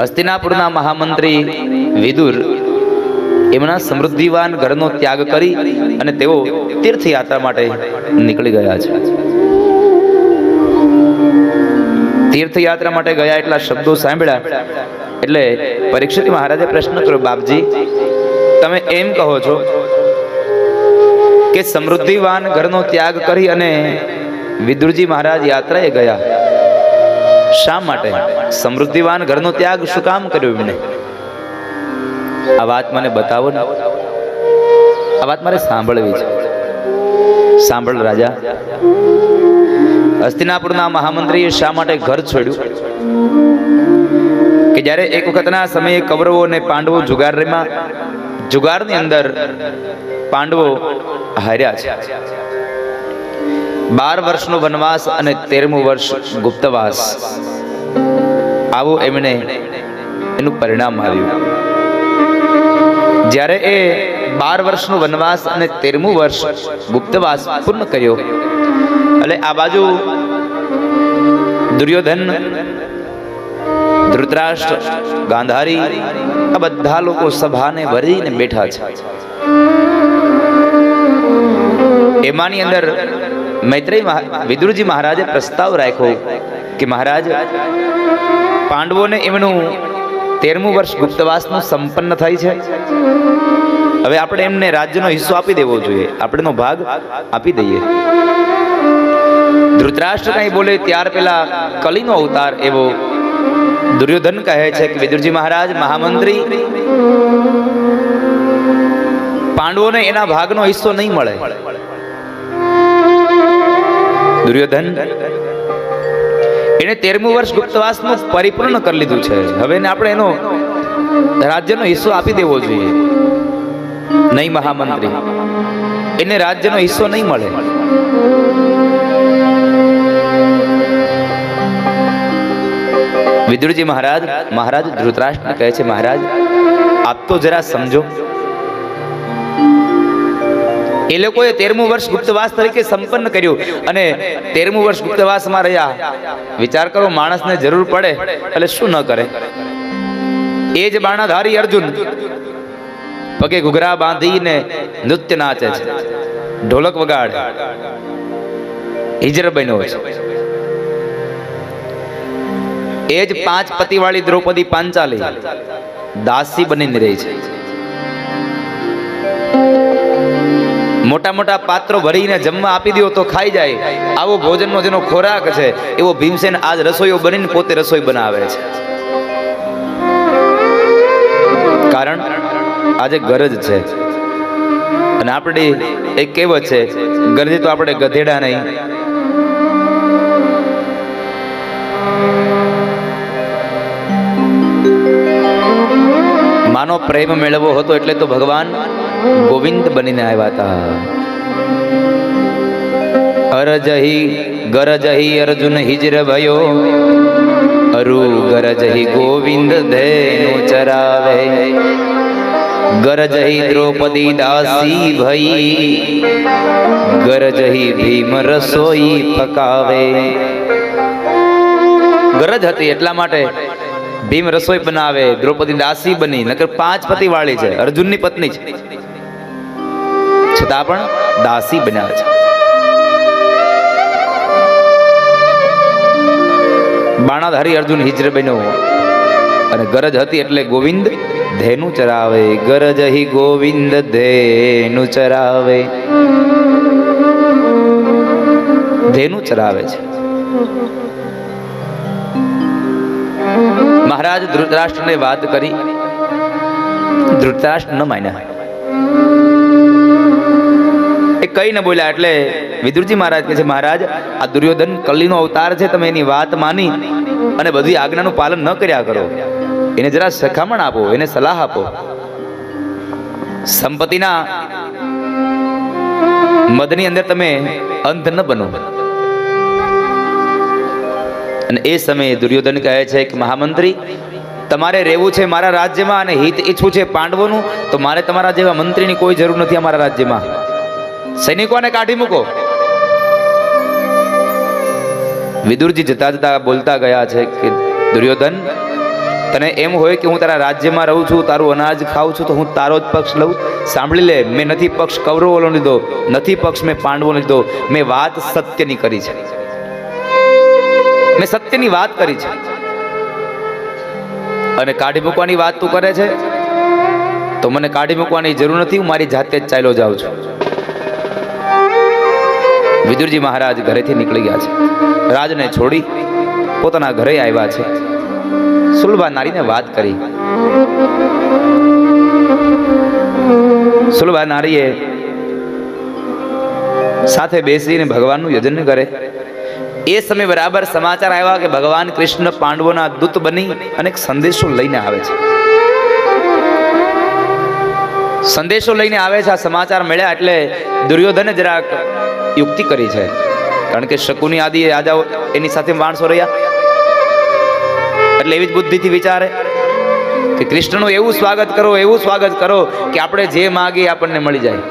હસ્તિનાપુરના મહામંત્રી વિદુર એમના સમૃદ્ધિવાન ઘરનો ત્યાગ કરી અને તેઓ તીર્થયાત્રા માટે નીકળી ગયા છે. તીર્થયાત્રા માટે ગયા એટલા શબ્દો સાંભળ્યા એટલે પરીક્ષિત મહારાજે પ્રશ્ન કર્યો, બાપજી, તમે એમ કહો છો કે સમૃદ્ધિવાન ઘરનો ત્યાગ કરી અને વિદુરજી મહારાજ યાત્રાએ ગયા. શા માટે? સમૃદ્ધિવાન ઘરનો ત્યાગ શું કામ કર્યો એમને આ વાત મને બતાવો ને. આ વાત મારે સાંભળવી છે. સાંભળ રાજા. હસ્તિનાપુરના મહામંત્રીએ શા માટે ઘર છોડ્યું? કે જ્યારે એક વખતના સમયે કૌરવો અને પાંડવો જુગારમાં જુગારની અંદર પાંડવો હાર્યા છે. બાર વર્ષનો વનવાસ અને તેરમું વર્ષ ગુપ્તવાસ. આવું એમને એનું પરિણામ આવ્યું. જ્યારે એ બાર વર્ષનો વનવાસ અને તેરમું વર્ષ ગુપ્તવાસ પૂર્ણ કર્યો, એટલે આ બાજુ દુર્યોધન, ધૃતરાષ્ટ્ર, ગાંધારી, આ બધા લોકો સભાને ભરીને બેઠા છે. એમાંની અંદર મૈત્રેય મહા- વિદુરજી મહારાજે પ્રસ્તાવ રાખ્યો કે મહારાજ પાંડવોને એમનું તેરમું વર્ષ ગુપ્તવાસનું સંપન્ન થાય છે. હવે આપણે એમને રાજ્યનો હિસ્સો આપી દેવો જોઈએ. આપણેનો ભાગ આપી દઈએ. ધૃતરાષ્ટ્ર કઈ બોલે ત્યાર પેલા કલીનો અવતાર એવો દુર્યોધન કહે છે કે વિદુરજી મહારાજ, મહામંત્રી, પાંડવોને એના ભાગનો હિસ્સો નહીં મળે. દુર્યોધન એને તેરમું વર્ષ ગુપ્તવાસનું પરિપૂર્ણ કરી લીધું છે. હવે એને આપણે એનો રાજ્યનો હિસ્સો આપી દેવો જોઈએ. નહીં મહામંત્રી. એને રાજ્યનો હિસ્સો નહીં મળે. વિદુરજી મહારાજ મહારાજ ધૃતરાષ્ટ્ર કહે છે, મહારાજ, આપ તો જરા સમજો. એ લોકોએ તેરમું વર્ષ ગુપ્તવાસ તરીકે સંપન્ન કર્યું અને તેરમું વર્ષ ગુપ્તવાસમાં રહ્યા. વિચાર કરો, માણસને જરૂર પડે, એટલે શું ન કરે? એ જ બાણાધારી અર્જુન પગે ઘુઘરા બાંધીને નૃત્ય નાચે છે. ઢોલક વગાડ. હિજર બન્યો છે. એ જ પાંચ પતિવાળી દ્રૌપદી પાંચાલી દાસી બનીને રહી છે. મોટા મોટા પાત્રો ભરીને જમવા આપી દો તો ખાઈ જાય. આવો ભોજનનો જેનો ખોરાક છે, એવો ભીમસેન આજ રસોઈઓ બનીને પોતે રસોઈ બનાવે છે. કારણ, આજે ગરજ છે. અને આપણી એક કહેવત છે, ગરજે તો આપણે ગધેડા નહીં. માનો પ્રેમ મેળવવો હતો એટલે તો ભગવાન ગોવિંદ બનીને આવ્યા હતા. અરજહી ગરજહી અર્જુન હિજર ભયો અરુ ગરજહી ગોવિંદ ધેનુ ચરાવે. ગરજહી દ્રૌપદી દાસી ભઈ. ગરજહી ભીમ રસોઈ પકાવે. ગરજ હતી એટલા માટે ભીમ રસોઈ બનાવે. દ્રૌપદી દાસી બની, નકર પાંચ પતિ વાળી છે, અર્જુનની પત્ની છે. છતાં પણ દાસી બન્યા છે. બાણાધારી અર્જુન હિજર બન્યો. અને ગરજ હતી એટલે ગોવિંદ ધેનુ ચરાવે. ગરજ હિ ગોવિંદ ધેનુ ચરાવે. ધેનુ ચરાવે છે. મહારાજ ધૃતરાષ્ટ્રને વાત કરી. ધૃતરાષ્ટ્ર ન માન્યા. કઈ ન બોલ્યા એટલે વિદુરજી મહારાજ કહે છે, મહારાજ, આ દુર્યોધન કલ્લીનો અવતાર છે, તમે એની વાત માની અને બધી આજ્ઞાનું પાલન ન કર્યા કરો. એને જરા સખામણ આપો, એને સલાહ આપો. સંપત્તિના મદની અંદર તમે અંધ ન બનો. અને એ સમયે દુર્યોધન કહે છે કે, મહામંત્રી, તમારે રહેવું છે મારા રાજ્યમાં અને હિત ઈચ્છવું છે પાંડવોનું, તો મારે તમારા જેવા મંત્રીની કોઈ જરૂર નથી અમારા રાજ્યમાં. સૈનિકોને કાઢી મૂકો. વિદુરજી જતા જતા બોલતા ગયા છે કે, દુર્યોધન, તને એમ હોય કે હું તારા રાજ્યમાં રહું છું, તારું અનાજ ખાઉં છું, તો હું તારો જ પક્ષ લઉં? સાંભળી લે, મેં નથી પક્ષ કૌરવોનો લીધો, નથી પક્ષ મેં પાંડવો લીધો, મેં વાત સત્યની કરી છે. મેં સત્યની વાત કરી છે. અને કાઢી મૂકવાની વાત તું કરે છે? તો મને કાઢી મૂકવાની જરૂર નથી, હું મારી જાતે જ ચાલ્યો જાઉં છું. વિદુરજી મહારાજ ઘરેથી નીકળી ગયા છે. રાજને છોડી પોતાના ઘરે આવ્યા છે. સુલભા નારીને વાત કરી. સુલભા નારીએ સાથે બેસીને ભગવાનનું યજન કરે. એ સમય બરાબર સમાચાર આવ્યા કે ભગવાન કૃષ્ણ પાંડવોના દૂત બની અને સંદેશો લઈને આવે છે. સંદેશો લઈને આવે છે, આ સમાચાર મળ્યા એટલે દુર્યોધને જરાક યુક્તિ કરી છે. કારણ કે શકુની આદિ રાજાઓ એની સાથે માણસો રહ્યા. એટલે એવી જ બુદ્ધિથી વિચારે કે કૃષ્ણનું એવું સ્વાગત કરો, એવું સ્વાગત કરો કે આપણે જે માગીએ આપણને મળી જાય.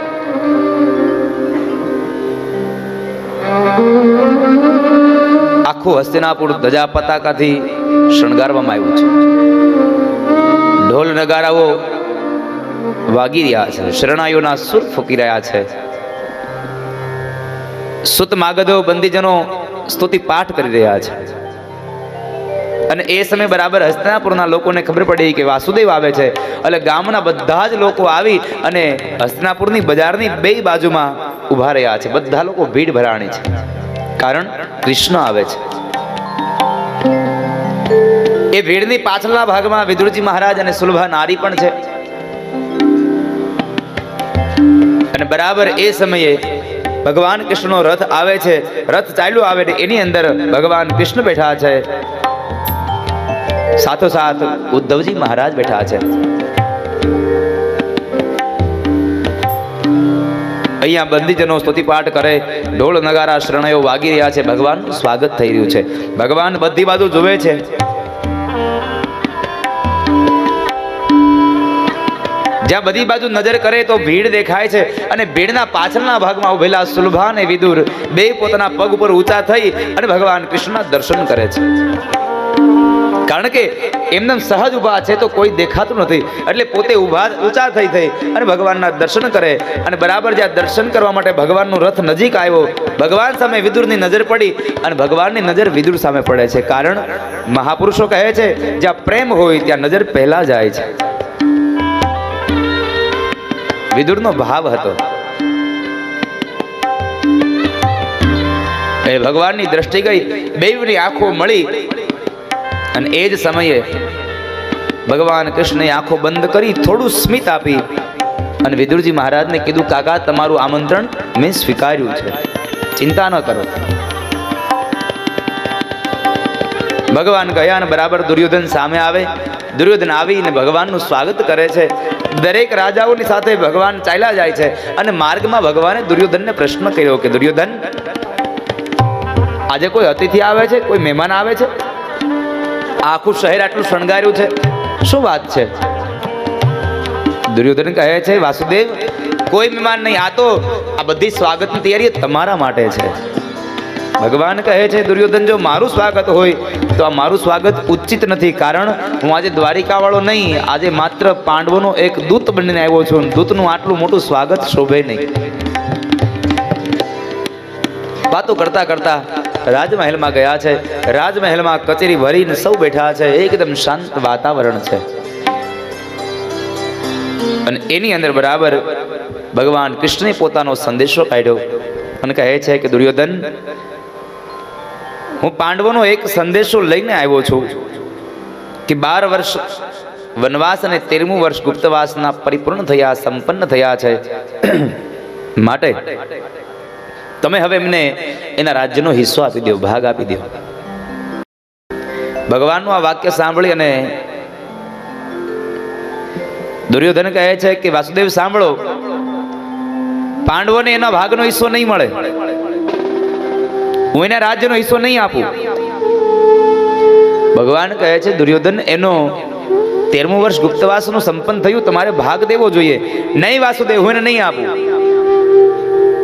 આખું હસ્તિનાપુર ધજા પતાકાથી શણગારવામાં આવ્યું છે. ઢોલ નગારાઓ વાગી રહ્યા છે, શરણાઈઓના સુર ફૂકી રહ્યા છે. સુત માગધો બંદીજનો સ્તુતિ પાઠ કરી રહ્યા છે. અને એ સમય બરાબર હસ્તિનાપુરના લોકોને ખબર પડી કે વાસુદેવ આવે છે. એટલે ગામના બધા જ લોકો આવી અને હસ્તિનાપુરની બજારની બે બાજુમાં ઊભા રહ્યા છે. બધા લોકો ભીડ ભરાણી છે. કારણ કૃષ્ણ આવે છે. એ ભીડની પાછળના ભાગમાં વિદુરજી મહારાજ અને સુલભા નારી પણ છે. અને બરાબર એ સમયે ભગવાન કૃષ્ણનો રથ આવે છે. રથ ચાલ્યો આવે એની અંદર ભગવાન કૃષ્ણ બેઠા છે. સાથોસાથ ઉદ્ધવજી મહારાજ બેઠા છે. અહીંયા બંદીજનો સ્તુતિ પાઠ કરે. ઢોળ નગારા, શરણયો વાગી રહ્યા છે. ભગવાન સ્વાગત થઈ રહ્યું છે. ભગવાન બધી બાજુ જુએ છે. જ્યાં બધી બાજુ નજર કરે તો ભીડ દેખાય છે અને ભીડના પાછળના ભાગમાં ઉભેલા સુલભા અને વિદુર બે પોતાના પગ ઉપર ઊંચા થઈ અને ભગવાન કૃષ્ણના દર્શન કરે છે. કારણ કે એમને સહજ ઊભા છે તો કોઈ દેખાતું નથી. એટલે પોતે ઊભા ઊંચા થઈ થઈ અને ભગવાનના દર્શન કરે અને બરાબર જ્યાં દર્શન કરવા માટે ભગવાનનો રથ નજીક આવ્યો, ભગવાન સામે વિદુરની નજર પડી અને ભગવાનની નજર વિદુર સામે પડે છે. કારણ મહાપુરુષો કહે છે, જ્યાં પ્રેમ હોય ત્યાં નજર પહેલાં જાય છે. વિદુરનો ભાવ હતો. એ ભગવાનની દ્રષ્ટિ ગઈ બેવની આંખો મળી અને એ જ સમયે ભગવાન કૃષ્ણએ આંખો બંધ કરી થોડું સ્મિત આપી અને વિદુરજી મહારાજને કીધું, કાકા, તમારું આમંત્રણ મેં સ્વીકાર્યું છે. ચિંતા ન કરો. ભગવાન ગયા અને બરાબર દુર્યોધન સામે આવે. દુર્યોધન આવીને ભગવાનનું સ્વાગત કરે છે. દરેક રાજાઓની સાથે ભગવાન ચાલ્યા જાય છે અને માર્ગમાં ભગવાને દુર્યોધનને પ્રશ્ન કર્યો કે દુર્યોધન, આજે કોઈ અતિથિ આવે છે? કોઈ મહેમાન આવે છે? આખું શહેર આટલું શણગાર્યું છે? શું વાત છે? દુર્યોધન કહે છે, વાસુદેવ, કોઈ મહેમાન નહીં, આ તો આ બધી સ્વાગતની તૈયારી તમારા માટે છે. ભગવાન કહે છે, દુર્યોધન, જો મારું સ્વાગત હોય તો આ મારું સ્વાગત ઉચિત નથી કારણ હું આજે દ્વારિકા વાળો નહીં, આજે માત્ર પાંડવોનો એક દૂત બનીને આવ્યો છું. દૂતનું આટલું મોટું સ્વાગત શોભે નહીં. વાતો કરતા કરતા રાજમહેલમાં ગયા છે. રાજમહેલમાં કચેરી ભરીને સૌ બેઠા છે. એકદમ શાંત વાતાવરણ છે. અને એની અંદર બરાબર ભગવાન કૃષ્ણે પોતાનો સંદેશો કાઢ્યો અને કહે છે કે, દુર્યોધન હું પાંડવોનો એક સંદેશો લઈને આવ્યો છું કે બાર વર્ષ વનવાસ અને તેરમું વર્ષ ગુપ્તવાસના પરિપૂર્ણ થયા, સંપન્ન થયા છે. માટે તમે હવે એમને એના રાજ્યનો હિસ્સો આપી દો, ભાગ આપી દો. ભગવાનનું આ વાક્ય સાંભળી અને દુર્યોધન કહે છે કે, વાસુદેવ, સાંભળો. પાંડવોને એના ભાગનો હિસ્સો નહીં મળે. હું એના રાજ્યનો હિસ્સો નહીં આપું. ભગવાન કહે છે, દુર્યોધન, એનો તેરમું વર્ષ ગુપ્તવાસનું સંપન્ન થયું, તમારે ભાગ દેવો જોઈએ. નહીં, વાસુદેવ, હું એને નહીં આપું.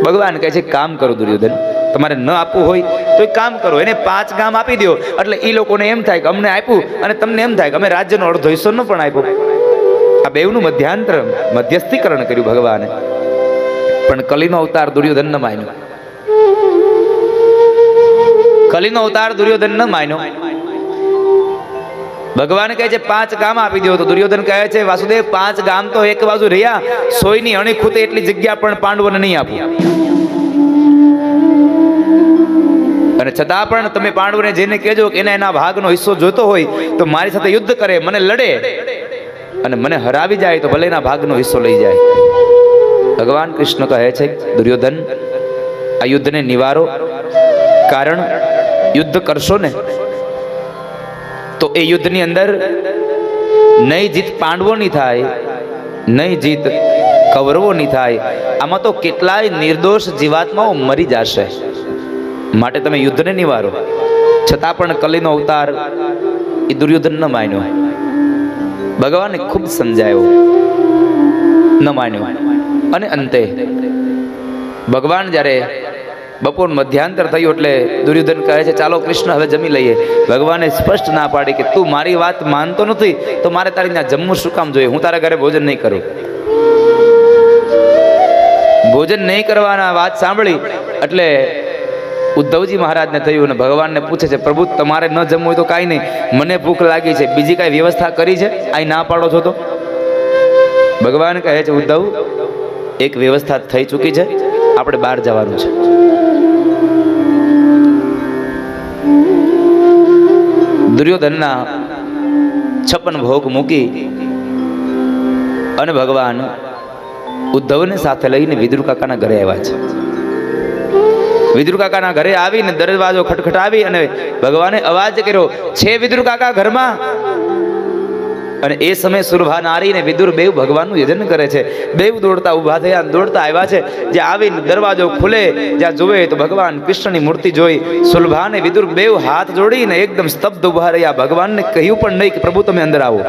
ભગવાન કહે છે, કામ કરો, દુર્યોધન. તમારે ન આપવું હોય તો એ કામ કરો. એને પાંચ ગામ આપી દો. એટલે એ લોકોને એમ થાય કે અમને આપ્યું અને તમને એમ થાય કે અમે રાજ્યનો અડધો હિસ્સો ન પણ આપ્યો. આ બેવનું મધ્યાંતર, મધ્યસ્થીકરણ કર્યું ભગવાને. પણ કલીનો અવતાર દુર્યોધન ન માન્યો. કલીનો અવતાર દુર્યોધન ન માન્યો. ભગવાન કહે છે, પાંચ ગામ આપી દો તો દુર્યોધન કહે છે, વાસુદેવ, પાંચ ગામ તો એક બાજુ રહ્યા. સોયની અણી ખૂતે એટલી જગ્યા પણ પાંડવોને નહીં આપું. અને છતાં પણ તમે પાંડવોને જેને કહેજો કે એને એના ભાગનો હિસ્સો જોતો હોય, તો મારી સાથે યુદ્ધ કરે, મને લડે. અને મને હરાવી જાય, તો ભલે એના ભાગનો હિસ્સો લઈ જાય. ભગવાન કૃષ્ણ કહે છે, દુર્યોધન, આ યુદ્ધને નિવારો. કારણ યુદ્ધ કરશો ને, તો એ યુદ્ધની અંદર નહીં જીત પાંડવોની થાય, નહીં જીત કૌરવોની થાય. આમાં તો કેટલાય નિર્દોષ જીવાત્માઓ મરી જશે. માટે તમે યુદ્ધને નિવારો. છતાં પણ કલીનો અવતાર એ દુર્યોધન ન માન્યો. ભગવાને ખૂબ સમજાયો. ન માન્યો. અને અંતે ભગવાન જ્યારે બપોર મધ્યાંતર થયું એટલે દુર્યોધન કહે છે, ચાલો કૃષ્ણ, હવે જમી લઈએ. ભગવાને સ્પષ્ટ ના પાડી કે, તું મારી વાત માનતો નથી, તો મારે તારી ત્યાં જમવું શું કામ જોઈએ? હું તારા ઘરે ભોજન નહીં કરું. ભોજન નહીં કરવાના વાત સાંભળી, એટલે ઉદ્ધવજી મહારાજને થયું અને ભગવાનને પૂછે છે, પ્રભુ, તમારે ન જમવું હોય તો કાંઈ નહીં. મને ભૂખ લાગી છે. બીજી કાંઈ વ્યવસ્થા કરી છે? અહીં ના પાડો છો તો? ભગવાન કહે છે, ઉદ્ધવ, એક વ્યવસ્થા થઈ ચૂકી છે. આપણે બહાર જવાનું છે. દુર્યોધનના છપ્પન ભોગ મૂકી અને ભગવાન ઉદ્ધવને સાથે લઈને વિદુર કાકાના ઘરે આવ્યા છે. વિદુર કાકાના ઘરે આવીને દરવાજો ખટખટાવી અને ભગવાને અવાજ કર્યો, છે વિદુર કાકા ઘરમાં? અને એ સમયે સુરભા નારી ને વિદુર બેવ ભગવાનનું યજન કરે છે. બેવ દોડતા ઊભા થયા અને દોડતા આવ્યા છે. જે આવીને દરવાજો ખુલે, જ્યાં જોવે તો ભગવાન કૃષ્ણની મૂર્તિ જોઈ. સુલભા ને વિદુર બેવ હાથ જોડીને એકદમ સ્તબ્ધ ઊભા રહ્યા. ભગવાનને કહ્યું પણ નહીં કે, પ્રભુ, તમે અંદર આવો.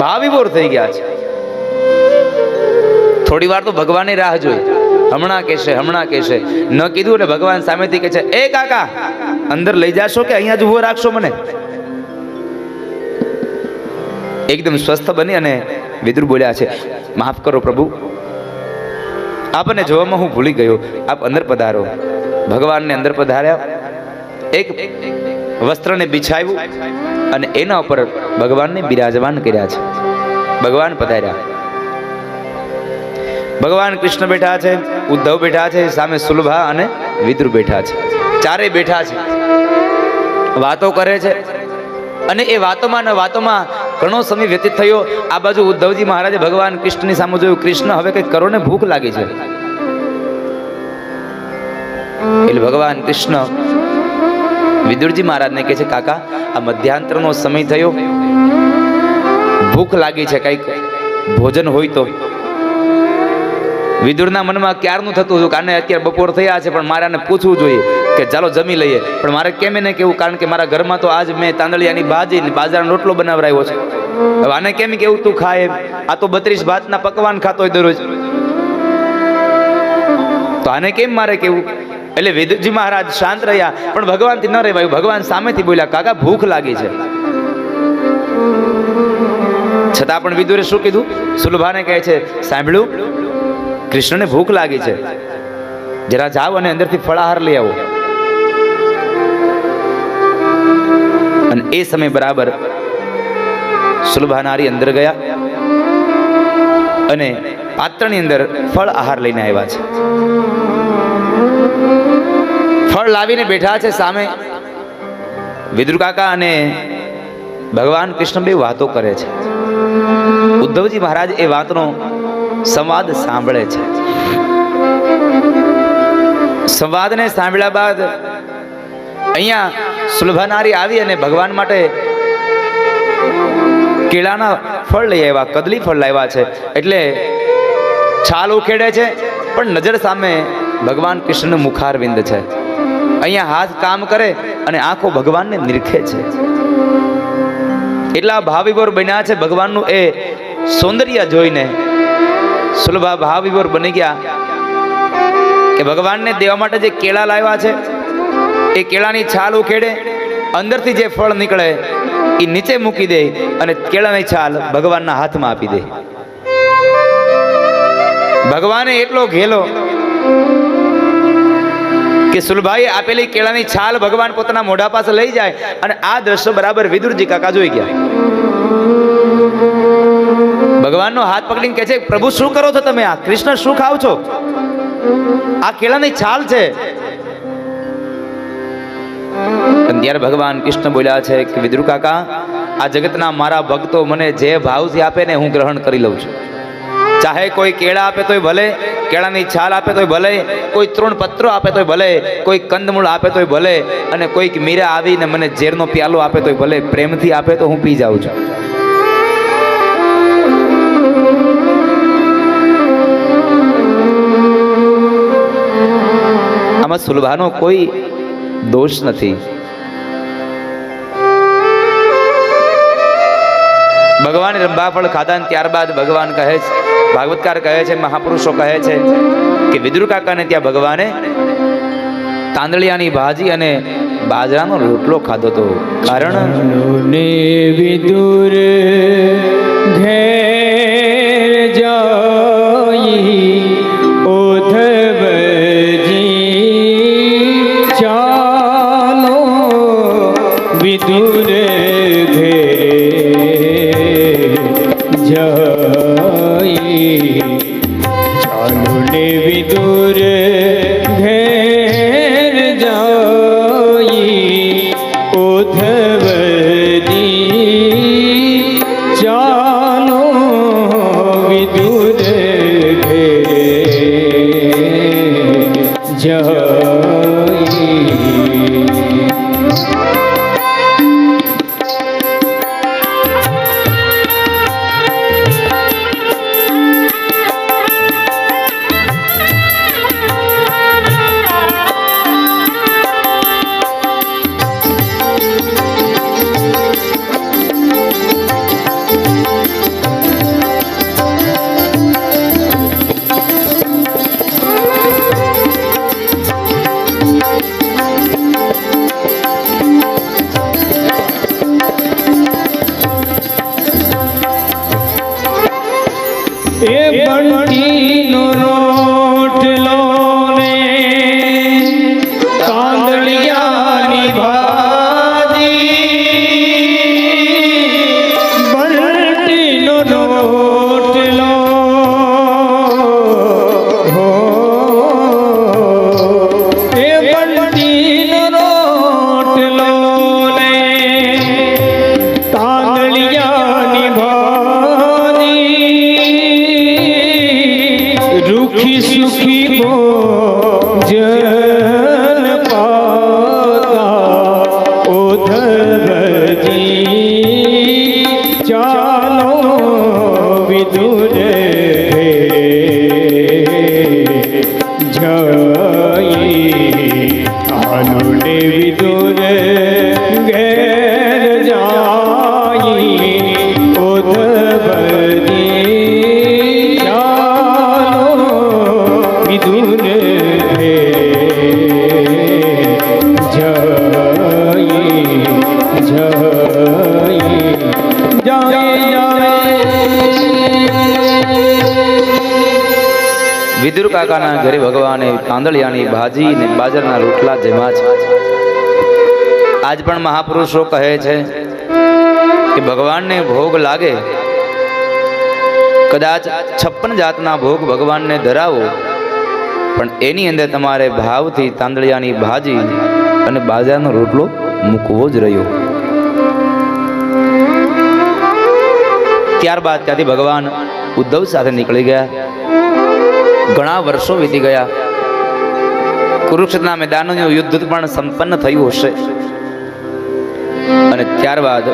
ભાવિભોર થઈ ગયા છે. થોડી વાર તો ભગવાને રાહ જોઈ. હમણાં કહેશે હમણાં કહેશે. ન કીધું એટલે ભગવાન સામેથી કહે છે, એ કાકા, અંદર લઈ જાશો કે અહીંયા જ ઊભો રાખશો મને? એકદમ સ્વસ્થ બની અને વિદુર બોલ્યા છે. માફ કરો પ્રભુ. આપને જોવામાં હું ભૂલી ગયો. આપ અંદર પધારો. ભગવાનને અંદર પધાર્યા. એક વસ્ત્રને બિછાવ્યું અને એના ઉપર ભગવાનને બિરાજમાન કર્યા છે. ભગવાન પધાર્યા. ભગવાન કૃષ્ણ બેઠા છે, ઉદ્ધવ બેઠા છે, સામે સુલભા અને વિદુર બેઠા છે. ચારેય બેઠા છે. વાતો કરે છે. અને એ વાતોમાં ને વાતોમાં ઘણો સમય વ્યતીત થયો. આ બાજુ ઉદ્ધવજી મહારાજે ભગવાન કૃષ્ણની સામે જોયું, કૃષ્ણ, હવે કંઈક કરો ને ભૂખ લાગી છે. એટલે ભગવાન કૃષ્ણ વિદુરજી મહારાજને કહે છે, કાકા, આ મધ્યાંતરનો સમય થયો. ભૂખ લાગી છે કંઈક. ભોજન હોય તો. વિદુરના મનમાં ક્યારનું થતું હતું કાને અત્યારે બપોર થયા છે, પણ મારાને પૂછવું જોઈએ. કે ચાલો જમી લઈએ. પણ મારે કેમ એને કેવું? કારણ કે મારા ઘરમાં તો આજ મેં તાંદળિયાની ભાજી બાજરાનો રોટલો બનાવરાયો છે. હવે આને કેમ કેવું તું ખાય આ તો બત્રીસ ભાતના પકવાન ખાતો હોય દરરોજ. તો આને કેમ મારે કેવું? એટલે વેદજી મહારાજ શાંત રહ્યા, પણ ભગવાનથી ન રહેવાયું. ભગવાન સામેથી બોલ્યા, કાકા, ભૂખ લાગી છે. છતાં પણ વિદુરે શું કીધું? સુલભાને કહે છે, સાંભળ્યું? કૃષ્ણને ભૂખ લાગી છે. જરા જાઓ અને અંદરથી ફળાહાર લઈ આવો. અને એ સમય બરાબર સુલભાનારી અંદર ગયા અને પાત્રની અંદર ફળ આહાર લઈને આવ્યા છે. ફળ લાવીને બેઠા છે સામે. વિદુર કાકા અને ભગવાન કૃષ્ણ બે વાતો કરે છે. ઉદ્ધવજી મહારાજ એ વાતનો સંવાદ સાંભળે છે. સંવાદને સાંભળ્યા બાદ અહીંયા સુલભાનારી આવી અને ભગવાન માટે કેળાના ફળ લઈ આવ્યા, કદલી ફળ લાવ્યા છે. એટલે છાલ ઉખેડે છે, પણ નજર સામે ભગવાન કૃષ્ણ મુખારવિંદ છે. અહીંયા હાથ કામ કરે અને આંખો ભગવાનને નિરખે છે. એટલા ભાવિભોર બન્યા છે ભગવાનનું એ સૌંદર્ય જોઈને. સુલભા ભાવિભોર બની ગયા કે ભગવાનને દેવા માટે જે કેળા લાવ્યા છે એ કેળાની છાલ ઉખેડે, અંદરથી જે ફળ નીકળે એ નીચે મૂકી દે અને કેળાની છાલ ભગવાનના હાથમાં આપી દે. ભગવાને એટલો ઘેલો કે સુલભાઈ આપેલી કેળાની છાલ ભગવાન પોતાના મોઢા પાસે લઈ જાય અને આ દ્રશ્ય બરાબર વિદુરજી કાકા જોઈ ગયા. ભગવાનનો હાથ પકડીને કહે છે, પ્રભુ, શું કરો છો તમે? આ કૃષ્ણ શું ખાવ છો? આ કેળાની છાલ છે. અને ત્યારે ભગવાન કૃષ્ણ બોલ્યા છે કે, વિદ્રુ કાકા, આ જગતના મારા ભક્તો મને જે ભાવથી આપે ને હું ગ્રહણ કરી લઉં છું. ચાહે કોઈ કેળા આપે તોય ભલે, કેળાની છાલ આપે તોય ભલે, કોઈ ત્રણ પત્રો આપે તોય ભલે, કોઈ કંદમૂળ આપે તોય ભલે અને કોઈક મીરા આવીને મને ઝેરનો પ્યાલો આપે તોય ભલે, પ્રેમથી આપે તો હું પી જાઉં છું. આમાં સુલભાનો કોઈ દોષ નથી. ભગવાન રંભાફળ ખાધા ને ત્યારબાદ ભગવાન કહે છે, ભાગવતકાર કહે છે, મહાપુરુષો કહે છે કે વિદુર કાકાને ત્યાં ભગવાને તાંદળિયાની ભાજી અને બાજરાનો રોટલો ખાધો તો કારણ ને વિદુર ઘેર વિદુર ઘરે ભગવાને કાંદળિયાની ભાજી ને બાજરાના રોટલા જેમાં છે આજ પણ મહાપુરુષો કહે છે કે ભગવાનને ભોગ લાગે. કદાચ છપ્પન જાતના ભોગ ભગવાનને ધરાવો, પણ એની અંદર તમારે ભાવથી તાંદળિયાની ભાજી અને બાજરાનો રોટલો મૂકવો જ રહ્યો. ત્યારબાદ ત્યાંથી ભગવાન ઉદ્ધવ સાથે નીકળી ગયા. ઘણા વર્ષો વીતી ગયા. કુરુક્ષેત્રના મેદાનનું યુદ્ધ પણ સંપન્ન થયું હશે. અને ત્યારબાદ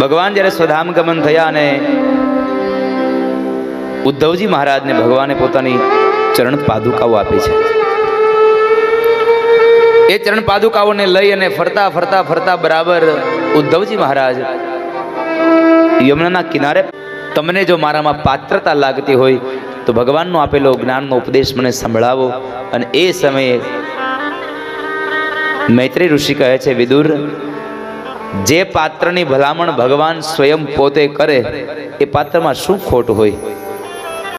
ભગવાન જ્યારે સ્વધામ ગમન થયા અને ઉદ્ધવજી મહારાજને ભગવાને પોતાની ચરણ પાદુકાઓ આપી છે. એ ચરણ પાદુકાઓને લઈ અને ફરતા ફરતા ફરતા બરાબર ઉદ્ધવજી મહારાજ યમુનાના કિનારે તમને જો મારામાં પાત્રતા લાગતી હોય, તો ભગવાનનો આપેલો જ્ઞાનનો ઉપદેશ મને સંભળાવો. અને એ સમયે મૈત્રી ઋષિ કહે છે, વિદુર, જે પાત્રની ભલામણ ભગવાન સ્વયં પોતે કરે, એ પાત્રમાં શું ખોટ હોય?